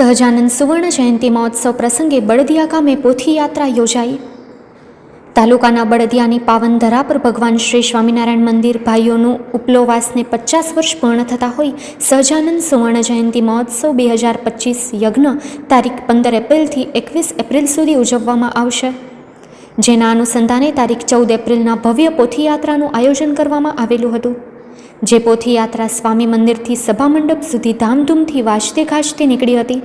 સહજાનંદ સુવર્ણ જયંતિ મહોત્સવ પ્રસંગે બળદિયા ગામે પોથી યાત્રા યોજાઈ. તાલુકાના બળદિયાની પાવન ધરા પર ભગવાન શ્રી સ્વામિનારાયણ મંદિર ભાઈઓનું ઉપલોવાસને પચાસ વર્ષ પૂર્ણ થતા હોય સહજાનંદ સુવર્ણ જયંતિ મહોત્સવ બે હજાર પચીસ યજ્ઞ તારીખ પંદર એપ્રિલથી એકવીસ એપ્રિલ સુધી ઉજવવામાં આવશે. જેના અનુસંધાને તારીખ ચૌદ એપ્રિલના ભવ્ય પોથીયાત્રાનું આયોજન કરવામાં આવેલું હતું. જે પોથીયાત્રા સ્વામી મંદિરથી સભામંડપ સુધી ધામધૂમથી વાજતે ગાજતે નીકળી હતી.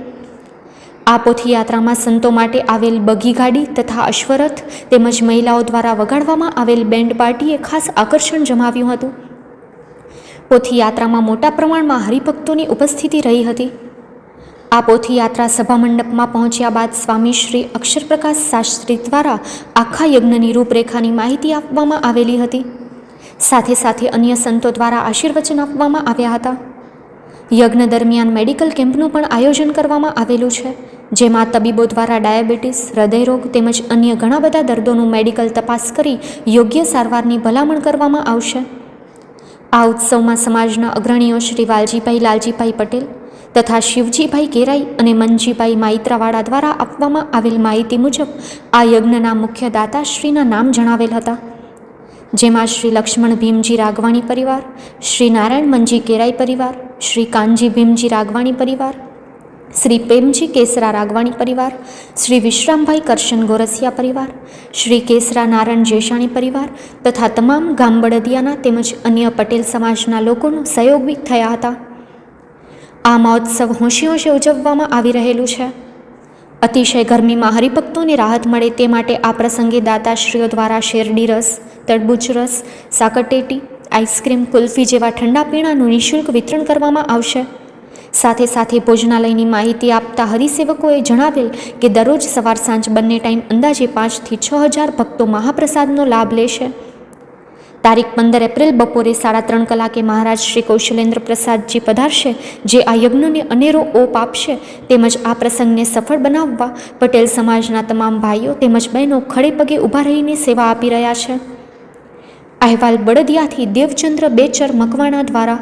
આ પોથીયાત્રામાં સંતો માટે આવેલ બગી ગાડી તથા અશ્વરથ તેમજ મહિલાઓ દ્વારા વગાડવામાં આવેલ બેન્ડ પાર્ટીએ ખાસ આકર્ષણ જમાવ્યું હતું. પોથીયાત્રામાં મોટા પ્રમાણમાં હરિભક્તોની ઉપસ્થિતિ રહી હતી. આ પોથીયાત્રા સભામંડપમાં પહોંચ્યા બાદ સ્વામી શ્રી અક્ષરપ્રકાશ શાસ્ત્રી દ્વારા આખા યજ્ઞની રૂપરેખાની માહિતી આપવામાં આવેલી હતી. સાથે સાથે અન્ય સંતો દ્વારા આશીર્વચન આપવામાં આવ્યા હતા. યજ્ઞ દરમિયાન મેડિકલ કેમ્પનું પણ આયોજન કરવામાં આવેલું છે, જેમાં તબીબો દ્વારા ડાયાબિટીસ, હૃદયરોગ તેમજ અન્ય ઘણા બધા દર્દોનું મેડિકલ તપાસ કરી યોગ્ય સારવારની ભલામણ કરવામાં આવશે. આ ઉત્સવમાં સમાજના અગ્રણીઓ શ્રી વાલજીભાઈ લાલજીભાઈ પટેલ તથા શિવજીભાઈ કેરાઈ અને મનજીભાઈ માઇત્રાવાળા દ્વારા આપવામાં આવેલ માહિતી મુજબ આ યજ્ઞના મુખ્ય દાતાશ્રીના નામ જણાવેલ હતા. જેમાં શ્રી લક્ષ્મણ ભીમજી રાગવાણી પરિવાર, શ્રી નારાયણ મંજી કેરાઈ પરિવાર, શ્રી કાનજી ભીમજી રાગવાણી પરિવાર, શ્રી પ્રેમજી કેસરા રાગવાણી પરિવાર, શ્રી વિશ્રામભાઈ કરશન ગોરસિયા પરિવાર, શ્રી કેસરા નારાયણ જેશાણી પરિવાર તથા તમામ ગામ બળદિયાના તેમજ અન્ય પટેલ સમાજના લોકોનો સહયોગી થયા હતા. આ મહોત્સવ હોંશી હોંશે ઉજવવામાં આવી રહેલું છે. અતિશય ગરમીમાં હરિભક્તોને રાહત મળે તે માટે આ પ્રસંગે દાતાશ્રીઓ દ્વારા શેરડી રસ, તરબૂચ રસ સાકરટેટી આઈસ્ક્રીમ, કુલ્ફી જેવા ઠંડા પીણાનું નિઃશુલ્ક વિતરણ કરવામાં આવશે. સાથે સાથે ભોજનાલયની માહિતી આપતા હરિસેવકોએ જણાવેલ કે દરરોજ સવાર સાંજ બંને ટાઈમ અંદાજે પાંચથી છ હજાર ભક્તો મહાપ્રસાદનો લાભ લેશે. તારીખ પંદર એપ્રિલ બપોરે સાડા ત્રણ કલાકે મહારાજ શ્રી કૌશલેન્દ્ર પ્રસાદજી પધારશે, જે આ યજ્ઞને અનેરો ઓપ આપશે, તેમજ આ પ્રસંગને સફળ બનાવવા પટેલ સમાજના તમામ ભાઈઓ તેમજ બહેનો ખડે પગે ઊભા રહીને સેવા આપી રહ્યા છે. અહેવાલ બળદિયાથી દેવચંદ્ર બેચર મકવાણા દ્વારા.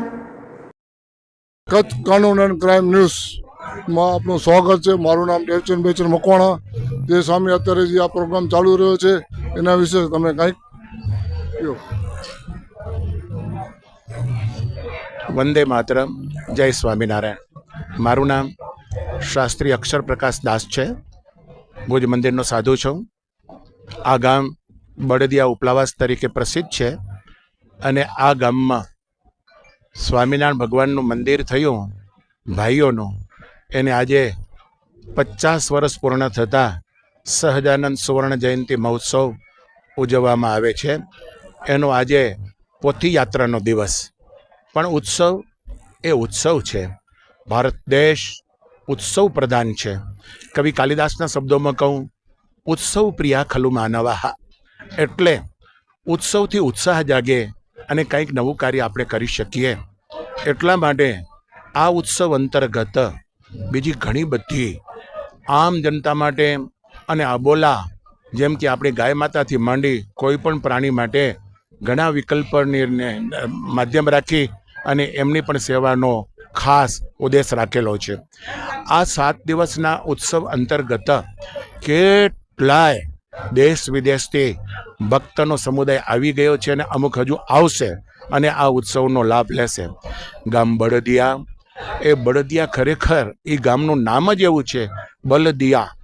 કચ્છ કાનૂન એન્ડ ક્રાઇમ ન્યૂઝમાં આપનું સ્વાગત છે. મારું નામ દેવચંદ બેચર મકવાણા. જે સામે અત્યારે જે આ પ્રોગ્રામ ચાલુ રહ્યો છે, એના વિશે તમે કંઈક વંદે માતરમ. જય સ્વામિનારાયણ. મારું નામ શાસ્ત્રી અક્ષર પ્રકાશ દાસ છે. ભુજ મંદિરનો સાધુ છું. આ ગામ બળદિયા ઉપલાવાસ તરીકે પ્રસિદ્ધ છે અને આ ગામમાં સ્વામિનારાયણ ભગવાનનું મંદિર થયું. ભાઈઓનું. એને આજે પચાસ વર્ષ પૂર્ણ થતાં સહજાનંદ સુવર્ણ જયંતિ મહોત્સવ ઉજવવામાં આવે છે. એનો આજે પોથી યાત્રાનો દિવસ. પણ ઉત્સવ એ ઉત્સવ છે. ભારત દેશ ઉત્સવ પ્રધાન છે. કવિ કાલિદાસના શબ્દોમાં કહું, ઉત્સવ પ્રિયા ખલુ માનવાહા. એટલે ઉત્સવથી ઉત્સાહ જાગે અને કંઈક નવું કાર્ય આપણે કરી શકીએ. એટલા માટે આ ઉત્સવ અંતર્ગત બીજી ઘણી બધી આમ જનતા માટે અને અબોલા જેમ કે આપણી ગાય માતાથી માંડી કોઈ પણ પ્રાણી માટે ઘણા વિકલ્પ માધ્યમ રાખી અને એમની પણ સેવાનો ખાસ ઉદ્દેશ રાખેલો છે. આ સાત દિવસના ઉત્સવ અંતર્ગત કેટલાય દેશ વિદેશથી ભક્તનો સમુદાય આવી ગયો છે અને અમુક હજુ આવશે અને આ ઉત્સવનો લાભ લેશે. ગામ બળદિયા, એ બળદિયા ખરેખર એ ગામનું નામ જ એવું છે, બલદિયા.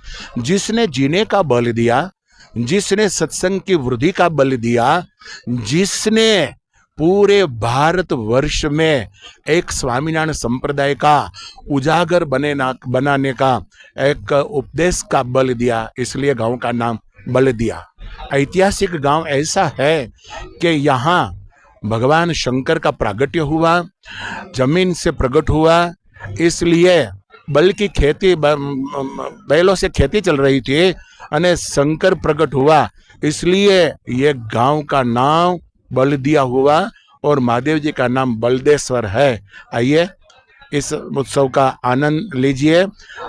જિસને જીને કા બલદિયા जिसने सत्संग की वृद्धि का बल दिया, जिसने पूरे भारत वर्ष में एक स्वामीनारायण संप्रदाय का उजागर बने ना, बनाने का एक उपदेश का बल दिया, इसलिए गाँव का नाम बल दिया। ऐतिहासिक गाँव ऐसा है कि यहाँ भगवान शंकर का प्रागट्य हुआ, ज़मीन से प्रकट हुआ, इसलिए बल की खेती बैलों से खेती चल रही थी अने शंकर प्रकट हुआ इसलिए ये गांव का नाम बलदिया हुआ और महादेव जी का नाम बलदेश्वर है आइए इस उत्सव का आनंद लीजिए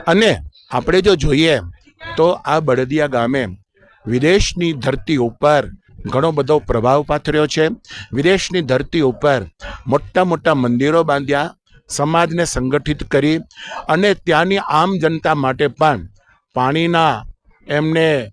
અને આપણે જો જોઈએ તો આ બળદિયા ગામે વિદેશની ધરતી ઉપર ઘણો બધો પ્રભાવ પાથર્યો છે વિદેશની ધરતી ઉપર મોટા મોટા મંદિરો બાંધ્યા સમાજને સંગઠિત કરી અને ત્યાંની આમ જનતા માટે પણ પાણીના એમને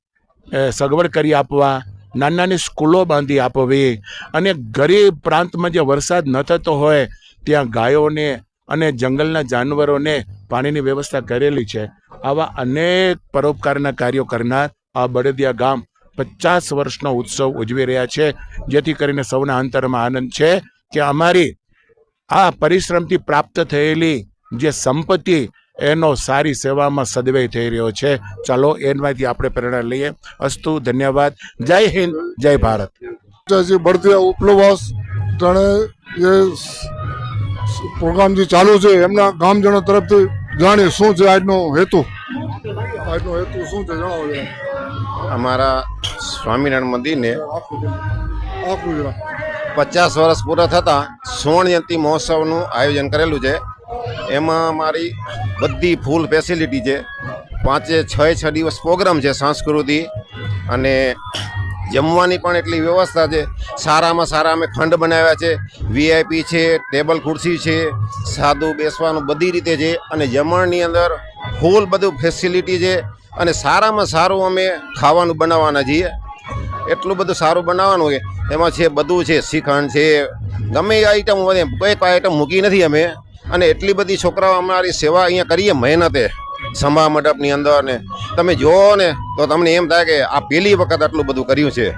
સગવડ કરી આપવા નાની નાની સ્કૂલો બાંધી આપવી અને ગરીબ પ્રાંતમાં જે વરસાદ ન થતો હોય, ત્યાં ગાયોને અને જંગલના જાનવરોને પાણીની વ્યવસ્થા કરેલી છે. આવા અનેક પરોપકારના કાર્યો કરનાર આ બળદિયા ગામ પચાસ વર્ષનો ઉત્સવ ઉજવી રહ્યા છે. જેથી કરીને સૌના અંતરમાં આનંદ છે કે અમારી આ પરિશ્રમથી પ્રાપ્ત થયેલી જે સંપત્તિ એનો સારી સેવામાં સદવય થઈ રહ્યો છે. ચાલો એમાંથી આપણે પ્રેરણા લઈએ. અસ્તુ ધન્યવાદ. જય હિન્દ જય ભારત. બળદિયા ઉપલવાસ જાણે જે પ્રોગ્રામ જે ચાલુ છે એમના ગામજનો તરફથી જાણીએ શું છે આજનો હેતુ? આજનો હેતુ શું છે જણાવો અમારા સ્વામિનારાયણ મંદિરને. પચાસ વર્ષ પૂરા થતાં સુવર્ણ જયંતિ મહોત્સવનું આયોજન કરેલું છે. એમાં મારી બધી ફૂલ ફેસિલિટી છે. પાંચે, છ છ દિવસ પ્રોગ્રામ છે સાંસ્કૃતિક અને જમવાની પણ એટલી વ્યવસ્થા છે. સારામાં સારા અમે ખંડ બનાવ્યા છે. વીઆઈપી છે, ટેબલ ખુરશી છે, સાદું બેસવાનું બધી રીતે છે અને જમણની અંદર ફૂલ બધું ફેસિલિટી છે અને સારામાં સારું અમે ખાવાનું બનાવવાના છીએ. એટલું બધું સારું બનાવવાનું છે. એમાં છે બધું છે, શ્રીખંડ છે. ગમે આઈટમ હોય કોઈ આઈટમ મૂકી નથી અમે. અને એટલી બધી છોકરાઓ અમારી સેવા અહીંયા કરીએ મહેનતે સંભા મંડપની અંદર ને. તમે જુઓ ને તો તમને એમ થાય કે આ પહેલી વખત આટલું બધું કર્યું છે.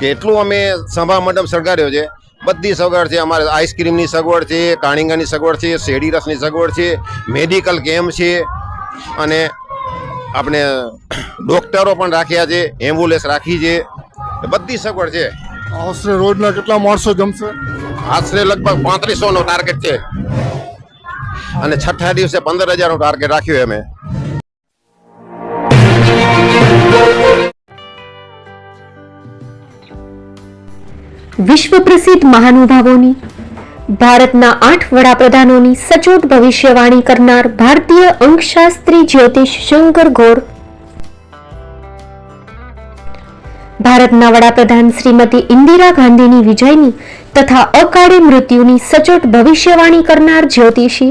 કે એટલું અમે સંભા મંડપ સળગાડ્યો છે. બધી સગવડ છે અમારે આઈસ્ક્રીમની સગવડ છે કાણીંગાની સગવડ છે શેરડી રસની સગવડ છે મેડિકલ કેમ્પ છે. અને આપણે ડોક્ટરો પણ રાખ્યા છે એમ્બ્યુલન્સ રાખી છે. બધી સગવડ છે. આશરે રોજના કેટલા માણસો જમશે? આશરે લગભગ પાંત્રીસો નો ટાર્ગેટ છે. અને છઠ્ઠા દિવસે પંદર હજારનું ટાર્ગેટ રાખ્યું અમે વિશ્વ પ્રસિદ્ધ મહાનુભાવોની, ભારતના આઠ વડાપ્રધાનોની સચોટ ભવિષ્યવાણી કરનાર ભારતીય અંકશાસ્ત્રી જ્યોતિષ શંકર ગોર, ભારતના વડાપ્રધાન શ્રીમતી ઇન્દિરા ગાંધીની વિજયની તથા અકાળે મૃત્યુની સચોટ ભવિષ્યવાણી કરનાર જ્યોતિષી